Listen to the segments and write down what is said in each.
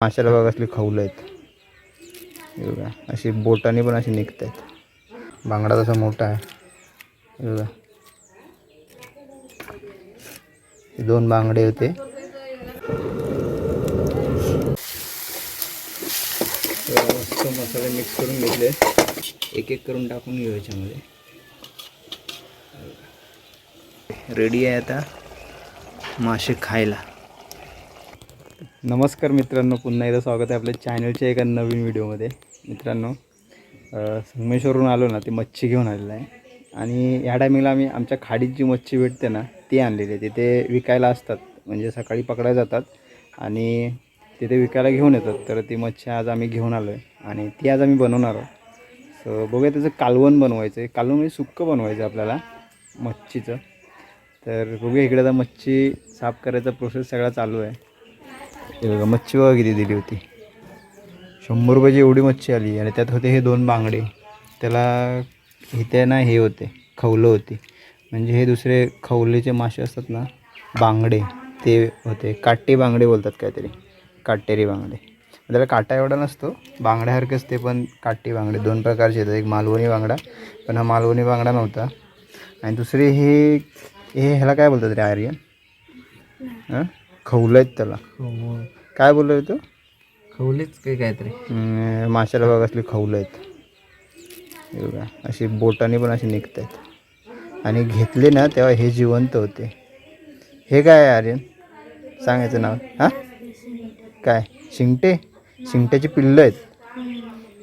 माशाला बघा असली खवलं आहेत. बघा अशी बोटाने पण अशी निघत आहेत बांगडा तसा मोठा आहे. बघा. हे दोन बांगडे होते. मस्त मसाले मिक्स करून घेतले. एक एक करून टाकून घेऊ याच्यामध्ये. रेडी आहे आता मासे खायला. नमस्कार मित्रांनो पुन्हा एकदा स्वागत आहे आपल्या चॅनलच्या एका नवीन व्हिडिओमध्ये मित्रांनो संगमेश्वरून आलो ना ती मच्छी घेऊन आलेलं आहे. आणि ह्या टायमिंगला आम्ही आमच्या खाडीत जी मच्छी भेटते ना ती आणलेली आहे. तिथे विकायला असतात म्हणजे सकाळी पकडायला जातात आणि तिथे विकायला घेऊन येतात. तर ती मच्छी आज आम्ही घेऊन आलो आहे आणि ती आज आम्ही बनवणार आहोत. सो बघूया त्याचं कालवण बनवायचं आहे कालवण म्हणजे सुक्कं बनवायचं आहे आपल्याला मच्छीचं. तर बघूया इकडे आता मच्छी साफ करायचा प्रोसेस सगळा चालू आहे. हे बघा मच्छी बघा किती दिली होती. शंभर रुपयाची एवढी मच्छी आली आणि त्यात होते हे दोन बांगडे. त्याला इथे ना हे होते खवलं होती. म्हणजे हे दुसरे खवलेचे मासे असतात ना बांगडे ते होते. काटे बांगडे बोलतात काहीतरी काटेरी बांगडे. त्याला काटा एवढा नसतो बांगड्यासारखेच ते पण काटे बांगडे. दोन प्रकारचे येतात एक मालवणी बांगडा पण हा मालवणी बांगडा नव्हता. आणि दुसरे हे हे ह्याला काय बोलतात रे आर्यन? हां? खवलं आहेत त्याला. काय बोललो तो? खवलीच काही काहीतरी. अं, माशाला बघा असली खवलं आहेत. हे बघा अशी बोटाने पण अशी निघत आहेत आणि घेतले ना तेव्हा हे जिवंत होते. हे काय आहे आर्यन? सांगायचं नाव? हां? काय? शिंगटे? शिंगट्याची पिल्लं आहेत.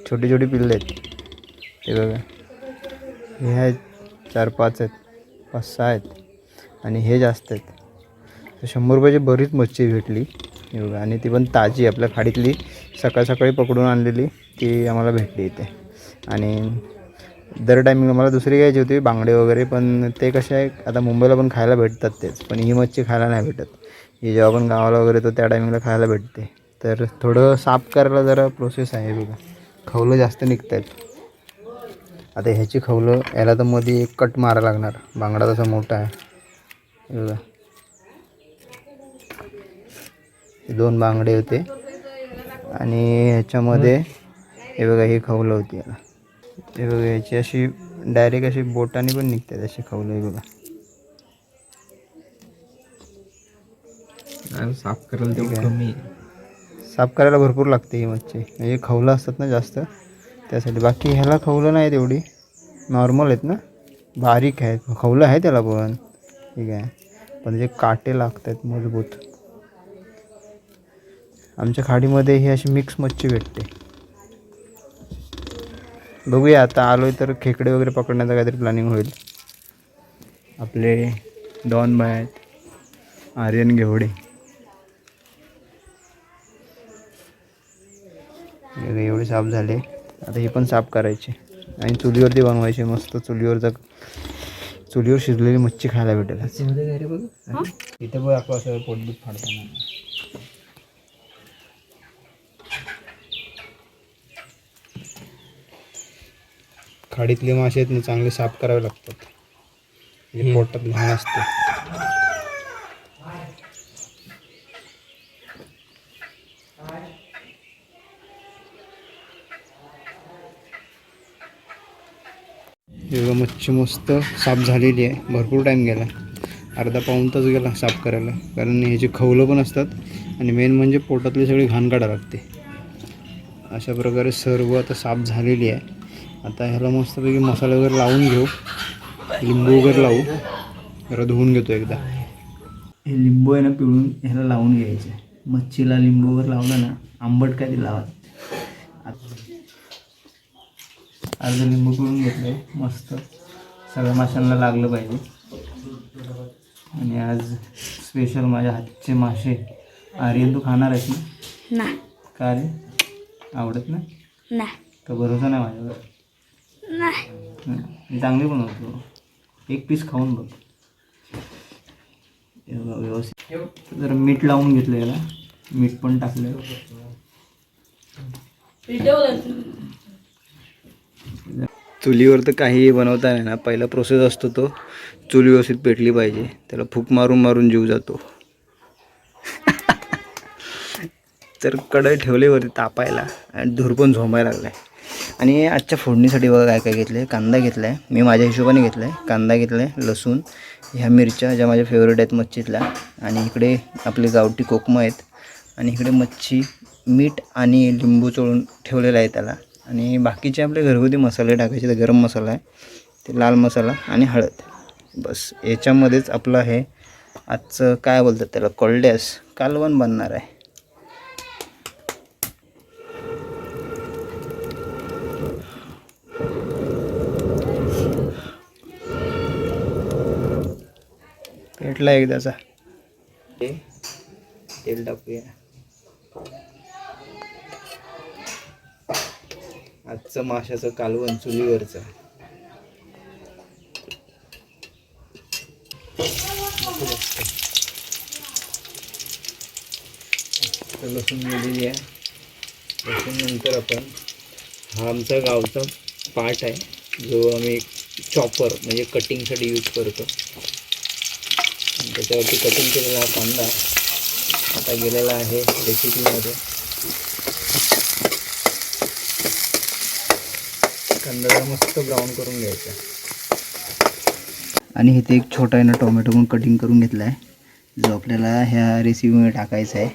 छोटी छोटी पिल्लं आहेत. हे बघा. हे आहेत चार पाच आहेत पाच सहा आहेत. आणि हे जास्त आहेत. तर शंभर रुपयाची बरीच मच्छी भेटली. योगा बघा आणि ती पण ताजी आपल्या खाडीतली सकाळ सकाळी पकडून आणलेली ती आम्हाला भेटली इथे. आणि दर टायमिंग मला दुसरी घ्यायची होती बांगडे वगैरे पण ते कसे आहे आता मुंबईला पण खायला भेटतात तेच पण ही मच्छी खायला नाही भेटत. ही जेव्हा पण गावाला वगैरे तो त्या टायमिंगला खायला भेटते. तर थोडं साफ करायला जरा प्रोसेस आहे बघा. खवलं जास्त निघत आहेत आता ह्याची खवलं याला तर मध्ये एक कट मारायला लागणार. बांगडा तसा मोठा आहे. बघा हे दोन बांगडे होते. आणि ह्याच्यामध्ये हे बघा हे खवलं होती याला. हे बघा याची अशी डायरेक्ट अशी बोटाने पण निघतात अशी खवलं हे बघा. साफ करायला. कमी साफ करायला भरपूर लागते ही मच्छी. म्हणजे खवलं असतात ना जास्त त्यासाठी. बाकी ह्याला खवलं नाही तेवढी. नॉर्मल आहेत ना. बारीक आहेत. खवलं आहे त्याला पण. ठीक आहे. पण जे काटे लागत आहेत मजबूत. आमच्या खाडीमध्ये ही अशी मिक्स मच्छी भेटते. बघूया आता आलोय तर खेकडे वगैरे पकडण्याचं काहीतरी प्लॅनिंग होईल. आपले डॉन बाय आहेत आर्यन घेवडे. एवढे साफ झाले. आता हे पण साफ करायचे. आणि चुलीवरती बनवायचे मस्त चुलीवरचा चुलीवर शिजलेली मच्छी खायला भेटेल मध्ये बघ. इथे बघ आपण असं पोटबीट फाडताना. खाडीतले मासे आहेत ना चांगले साफ करावे लागतात. म्हणजे पोटात लहान असते. मच्छी मस्त साफ झालेली आहे. भरपूर टाईम गेला. अर्धा पाऊण तास गेला साफ करायला. कारण ह्याची खवलं पण असतात आणि मेन म्हणजे पोटातली सगळी घाण काढा लागते. अशा प्रकारे सर्व आता साफ झालेली आहे. आता ह्याला मस्तपैकी मसाला वगैरे लावून घेऊ. लिंबू वगैरे लावू. जरा धुवून घेतो एकदा. हे लिंबू आहे ना पिळून ह्याला लावून घ्यायचे. मच्छीला लिंबू वगैरे लावलं ना आंबट काय ते लावा. अर्ध लिंबू पिळून घेतलं मस्त. सगळ्या माशांना लागलं पाहिजे. आणि आज स्पेशल माझ्या हातचे मासे. आर्यन तू खाणार आहेस ना? का रे? आवडत ना? नाही का भरोसा नाही माझ्यावर. नाही. चांगली बनवतो एक पीस खाऊन बघ. बघा, व्यवस्थित. जरा मीठ लावून घेतलं याला. मीठ पण टाकलं चुलीवर तर काहीही बनवता नाही. ना पहिला प्रोसेस असतो तो. चूल व्यवस्थित पेटली पाहिजे. त्याला फूक मारून मारून जीव जातो. तर कढई ठेवली वरती तापायला. आणि धूर पण झोंबायला लागला आहे आणि आजच्या फोडणीसाठी बघा काय काय घेतलं आहे कांदा घेतला आहे मी माझ्या हिशोबाने घेतला आहे कांदा घेतला आहे लसूण ह्या मिरच्या ज्या माझ्या फेवरेट आहेत मच्छीतल्या. आणि इकडे आपले गावठी कोकमं आहेत. आणि इकडे मच्छी मीठ आणि लिंबू चोळून ठेवलेलं आहे त्याला. आणि बाकीचे आपले घरगुती मसाले टाकायचे तर गरम मसाला आहे. ते लाल मसाला आणि हळद. बस याच्यामध्येच आपलं हे आजचं काय बोलतात त्याला? कोल्ड्यास कालवण बनणार आहे. भेटला एकदाचा. ते तेल टाकूया. आजचं माशाचं कालवण चुलीवरचं. तर लसूण दिलेली आहे लसूण नंतर आपण हा आमचा गावचा पार्ट आहे जो आम्ही चॉपर म्हणजे कटिंगसाठी यूज करतो. त्याच्यावरती कटिंग केलेला हा कांदा आता गेलेला आहे रेसिपीमध्ये कांदा मस्त ब्राऊन करून घ्यायचा. आणि इथे एक छोटा आहे ना टोमॅटो पण कटिंग करून घेतला आहे जो आपल्याला ह्या रेसिपीमध्ये टाकायचा आहे.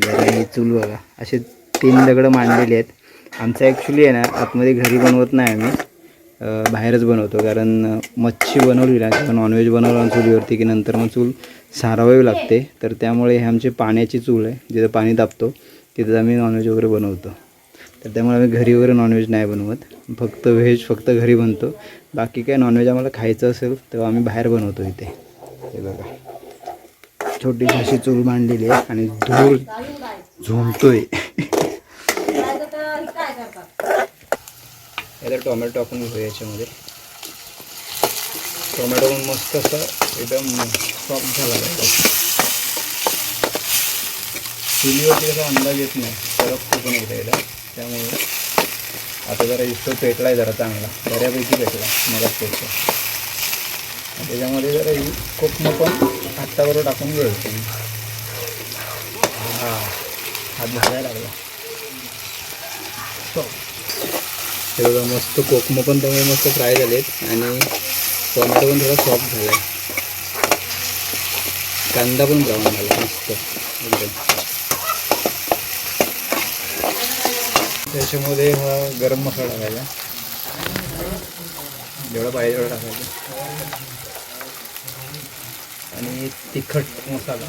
जरा हे चूल बघा. असे तीन दगडं मांडलेले आहेत. आमचं ॲक्च्युली आहे ना आतमध्ये घरी बनवत नाही आम्ही. बाहेरच बनवतो. कारण मच्छी बनवली ना किंवा नॉनव्हेज बनवलं ना चुलीवरती की नंतर मग चूल सारवावी लागते. तर त्यामुळे हे आमची पाण्याची चूल आहे जिथं पाणी तापतो तिथं आम्ही नॉनव्हेज वगैरे बनवतो. तर त्यामुळे आम्ही घरी वगैरे नॉनव्हेज नाही बनवत. फक्त व्हेज फक्त घरी बनतो. बाकी काय नॉनव्हेज आम्हाला खायचं असेल तेव्हा आम्ही बाहेर बनवतो इथे. हे बघा. छोटीशी अशी चूल मांडलेली आहे आणि धूर झोंबतोय. याला टोमॅटो टाकून घेऊ याच्यामध्ये. टोमॅटो पण मस्त असं एकदम सॉफ्ट झाला चुलीवरती त्याचा अंदाज येत नाही सरप पण येतं याला त्यामुळे आता जरा इस्तो पेटला आहे जरा चांगला. बऱ्यापैकी पेटला मला पेटतो त्याच्यामध्ये जरा कोकम पण हाताबरोबर टाकून घ्यायची हां हात घालायला लागला. So, हे बघा मस्त कोकमं पण त्यामुळे मस्त फ्राय झालेत. आणि टोमॅटो पण थोडा सॉफ्ट झाला आहे कांदा पण ब्राऊन झाला मस्त. एकदम त्याच्यामध्ये हा गरम मसाला टाकायचा. जेवढा पाहिजे तेवढा टाकायचा. आणि तिखट मसाला.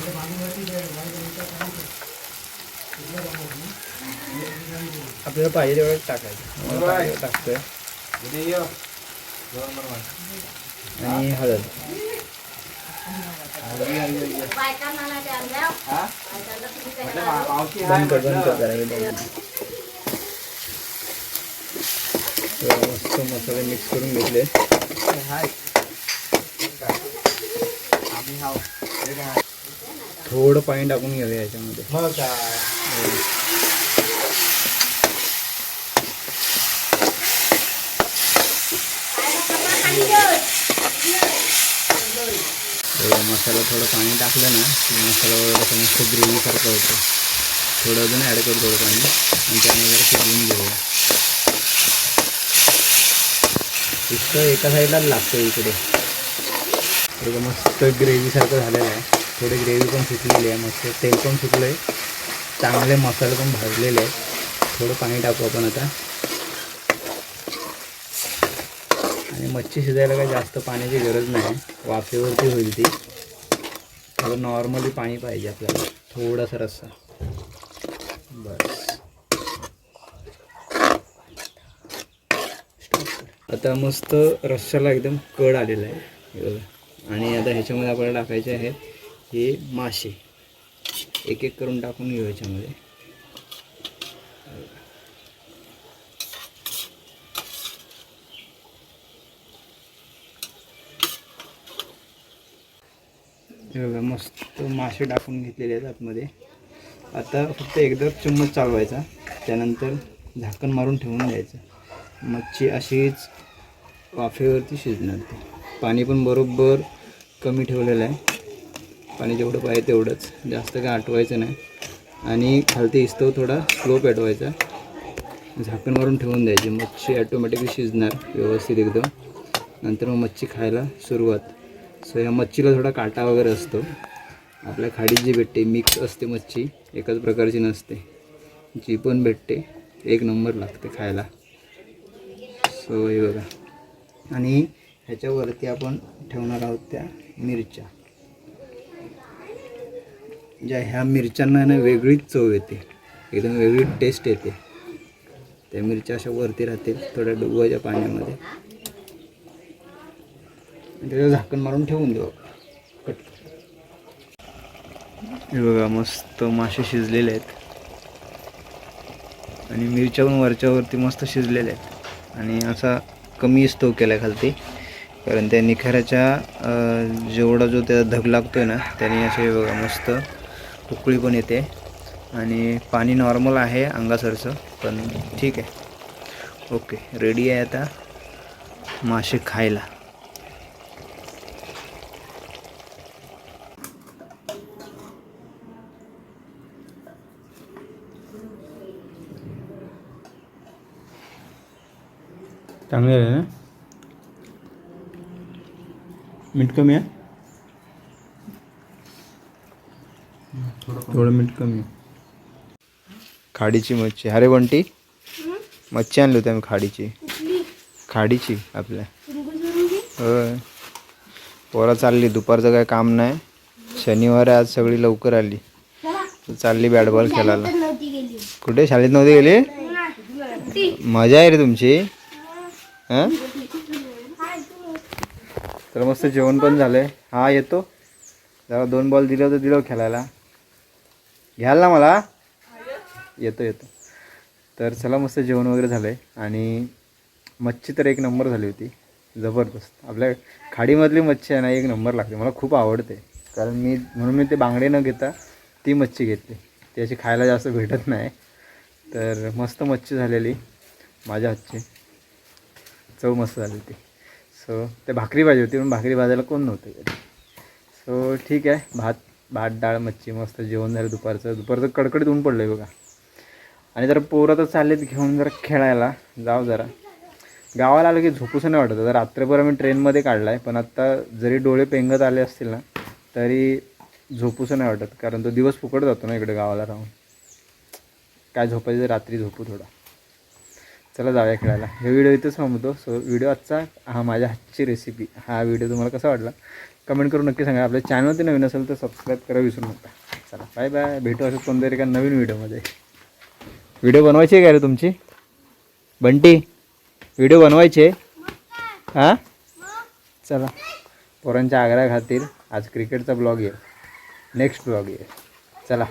आपल्याला पाहिजे तेवढं टाकायचं. टाकतोय. आणि हळद. बंद कर बंद. कर हे मस्त मसाले मिक्स करून घेतले. थोडं पाणी टाकून घेऊया याच्यामध्ये. एवढा मसाला थोडं पाणी टाकलं ना की मसाला वगैरे असं मस्त ग्रेव्हीसारखं होतं. थोडं अजून ॲड करू थोडं पाणी आणि त्याने जर शिजवून घेऊया इतकं एका साईडलाच लागतं इकडे. थोडं मस्त ग्रेव्हीसारखं झालेलं आहे. थोडी ग्रेव्ही पण सुटलेली आहे मस्त तेल पण सुटलं आहे चांगले मसाले पण भाजलेले आहेत. थोडं पाणी टाकू आपण आता. आणि मच्छी शिजायला काही जास्त पाण्याची गरज नाही. वाफेवरती होईल ती. थोडं नॉर्मली पाणी पाहिजे आपल्याला. थोडासा रस्सा. बस. आता मस्त रस्स्याला एकदम कड आलेला आहे. आणि आता ह्याच्यामध्ये आपल्याला टाकायचे आहेत हे मासे. एक एक करून टाकून घेऊ याच्यामध्ये. बघा मस्त मासे टाकून घेतलेले आहेत आतमध्ये. आता फक्त एकदा चम्मच चालवायचा त्यानंतर झाकण मारून ठेवून द्यायचं मच्छी अशीच वाफेवरती शिजणार ती. पाणी पण बरोबर कमी ठेवलेलं आहे. पाणी जेवढं पाहिजे तेवढंच. जास्त काय आटवायचं नाही. आणि खालती इस्तव थोडा स्लो पेटवायचा झाकण मारून ठेवून द्यायची. मच्छी ॲटोमॅटिकली शिजणार व्यवस्थित एकदम. नंतर मग मच्छी खायला सुरुवात. सो या मच्छीला थोडा काटा वगैरे असतो. आपल्या खाडीत जी भेटते मिक्स असते मच्छी एकाच प्रकारची नसते. जी पण भेटते एक नंबर लागते खायला. सो हे बघा. आणि ह्याच्यावरती आपण ठेवणार आहोत त्या मिरच्या. ज्या ह्या मिरच्यांना ना वेगळीच चव येते. एकदम वेगळी टेस्ट येते. त्या मिरच्या अशा वरती राहतील थोड्या डुबवायच्या पाण्यामध्ये. त्याचं झाकण मारून ठेवून देऊ कट. हे बघा मस्त मासे शिजलेले आहेत. आणि मिरच्या पण वरच्यावरती मस्त शिजलेल्या आहेत. आणि असा कमी स्टोव केला आहे खालती. कारण त्या निखाऱ्याच्या जेवढा जो त्याचा धग लागतो आहे ना त्याने असे बघा मस्त उकळी पण येते. आणि पाणी नॉर्मल आहे अंगासरचं पण ठीक आहे. ओके रेडी आहे आता मासे खायला. चांगले आहे ना? मीठ कमी आहे? थोडं मीठ कमी आहे. खाडीची मच्छी. अरे बंटी. मच्छी आणली होती आम्ही खाडीची. खाडीची आपल्या. होय. पोरा चालली. दुपारचं काय काम नाही. शनिवार आहे, आज सगळी लवकर आली. चालली बॅट बॉल खेळायला. कुठे? शाळेत नव्हती गेली? मजा आहे रे तुमची. हां? तर मस्त जेवण पण झालंय. हा येतो. जरा दोन बॉल दिले होते दिलं खेळायला. घ्याल ना मला? येतो येतो. तर चला मस्त जेवण वगैरे झालं आहे आणि मच्छी तर एक नंबर झाली होती. जबरदस्त. आपल्या खाडीमधली मच्छी आहे ना एक नंबर लागते. मला खूप आवडते. कारण मी म्हणून मी ते बांगडे न घेता ती मच्छी घेतली. ती अशी खायला जास्त भेटत नाही. तर मस्त मच्छी झालेली माझ्या हातची. चव मस्त झाली होती. सो ते भाकरी भाजी होती पण भाकरी भाजायला कोण नव्हतं सो ठीक आहे. भात भात डाळ मच्छी मस्त जेवण झालं दुपारचं. दुपारचं कडकडीत ऊन पडलं आहे बघा. आणि जरा पोरं तर चाललेत घेऊन जरा खेळायला. जाऊ जरा. गावाला आलं की झोपूसं नाही वाटत. आता रात्रभर आम्ही ट्रेनमध्ये काढला आहे पण आत्ता जरी डोळे पेंगत आले असतील ना तरी झोपूसं नाही वाटत. कारण तो दिवस फुकट जातो ना इकडे गावाला राहून. काय झोपायचं रात्री झोपू थोडा. चला जाऊया खेळायला. हे व्हिडिओ इथंच थांबतो. सो व्हिडिओ आजचा हा माझ्या हातची रेसिपी हा व्हिडिओ तुम्हाला कसा वाटला? कमेंट करून नक्की सांगा. आपल्या चॅनलवरती नवीन असेल तर सबस्क्राईब करा विसरू नका. चला बाय बाय भेटू असं कोणतरी एका नवीन व्हिडिओमध्ये व्हिडिओ बनवायची आहे का रे तुमची? बंटी व्हिडिओ बनवायचे हां? चला. पोरांच्या आग्रहाखातीर आज क्रिकेटचा ब्लॉग आहे नेक्स्ट ब्लॉग आहे चला.